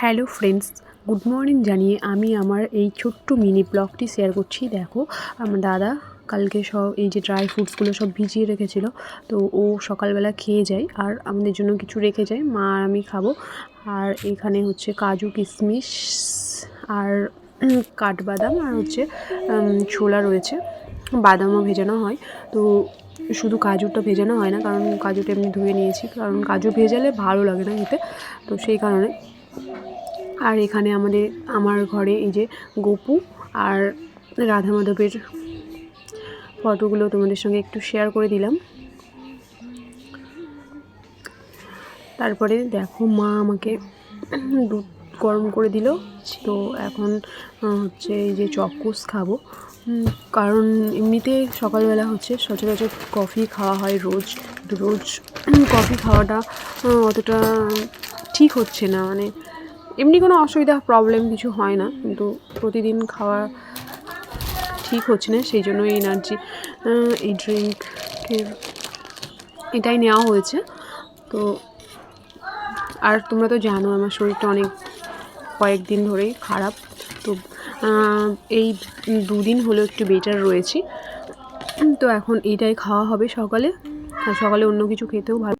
Hello friends, good morning জানিয়ে আমি আমার এই ছোট্ট মিনি ব্লগটি শেয়ার করছি। দেখো, আমার দাদা কালকে সব এই যে ড্রাই ফ্রুটসগুলো সব ভিজিয়ে রেখেছিল, তো ও সকালবেলা খেয়ে যায় আর আমাদের জন্য কিছু রেখে যায়, মা আর আমি খাব। আর এখানে হচ্ছে কাজু কিশমিশ আর কাঠবাদাম আর হচ্ছে ছোলা রয়েছে। বাদামও ভেজানো হয়। তো শুধু কাজুটা ভেজানো হয় না, কারণ কাজুটা এমনি ধুয়ে নিয়েছি, কারণ কাজু ভেজালে ভালো লাগে না খেতে। তো সেই কারণে আর এখানে আমাদের, আমার ঘরে এই যে গপু আর রাধা মাধবের ফটোগুলো তোমাদের সঙ্গে একটু শেয়ার করে দিলাম। তারপরে দেখো মা আমাকে দুধ গরম করে দিল। তো এখন হচ্ছে এই যে চকোস খাব। কারণ এমনিতে সকালবেলা হচ্ছে সচরাচর কফি খাওয়া হয় রোজ। রোজ কফি খাওয়াটা অতটা ঠিক হচ্ছে না। মানে এমনি কোনো অসুবিধা প্রবলেম কিছু হয় না। কিন্তু প্রতিদিন খাওয়া ঠিক হচ্ছে না, সেই জন্য এনার্জি এই ড্রিঙ্কের এটাই নেওয়া হয়েছে। তো আর তোমরা তো জানো, আমার শরীরটা অনেক কয়েকদিন ধরেই খারাপ। তো এই দুদিন হলো একটু বেটার রয়েছি। তো এখন এটাই খাওয়া হবে সকালে। আর সকালে অন্য কিছু খেতেও ভালো